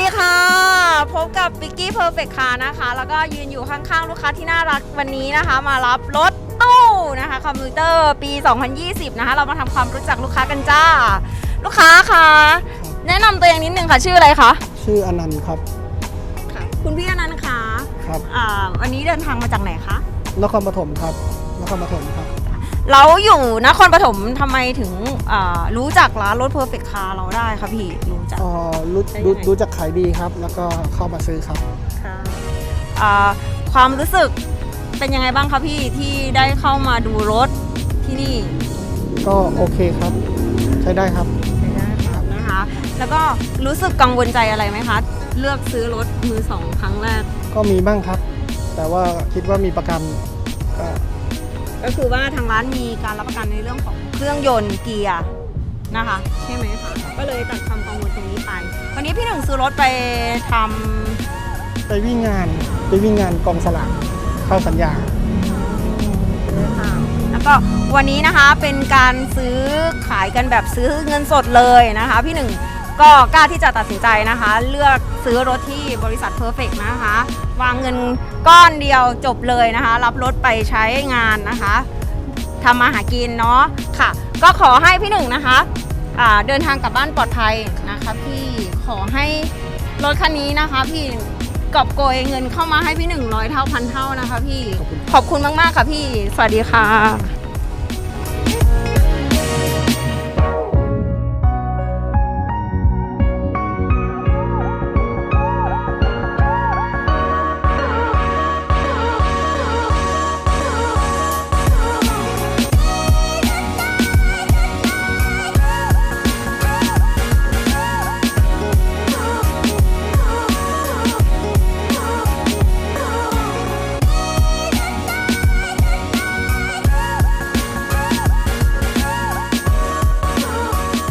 ดีค่ะ พบกับวิกกี้เพอร์เฟคคานะคะ แล้วก็ยืนอยู่ข้างๆ ลูกค้าที่น่ารักวันนี้นะคะ มารับรถตู้นะคะ คอมพิวเตอร์ปี 2020 นะคะ เรามาทำความรู้จักลูกค้ากันจ้า ลูกค้าคะแนะนำตัวเองนิดนึงค่ะ ชื่ออะไรคะ ชื่ออนันต์ครับค่ะคุณพี่อนันต์คะครับ อ่าวันนี้เดินทางมาจากไหนคะ นครปฐมครับ นครปฐมครับ เราอยู่นครปฐมทำไมถึงอ่ารู้จักร้านรถเพอร์เฟคคาเราได้คะพี่รู้จักอ๋อรู้ใช่รู้ยังไงรู้จักขายดีครับ แล้วก็เข้ามาซื้อครับ ค่ะอ่าความรู้สึกเป็นยังไงบ้างคะพี่ที่ได้เข้ามาดูรถที่นี่ก็โอเคครับ ใช้ได้ครับ นะคะ แล้วก็รู้สึกกังวลใจอะไรไหมคะ เลือกซื้อรถมือสองครั้งแรกก็มีบ้างครับ แต่ว่าคิดว่ามีประกันก็ ก็คือว่าทางร้านมีการรับประกันในเรื่องของเครื่องยนต์เกียร์นะคะ ใช่ไหมคะก็เลยตัดความกังวลตรงนี้ไปวันนี้พี่หนึ่งซื้อรถไปทำไปวิ่งงานไปวิ่งงานกองสลากเข้าสัญญา ค่ะแล้วก็วันนี้นะคะเป็นการซื้อขายกันแบบซื้อเงินสดเลยนะคะ พี่หนึ่ง ก็กล้าที่จะตัดสินใจนะคะ เลือกซื้อรถที่บริษัท Perfect นะคะ วางเงินก้อนเดียวจบเลยนะคะ รับรถไปใช้งานนะคะทำมาหากินเนาะค่ะ ก็ขอให้พี่หนึ่งนะคะอ่าเดินทางกลับบ้านปลอดภัยนะคะพี่ขอให้รถคันนี้นะคะ พี่กอบโกยเงินเข้ามาให้พี่หนึ่งร้อยเท่าพันเท่านะคะ พี่ขอบคุณขอบคุณมากๆค่ะพี่ สวัสดีค่ะ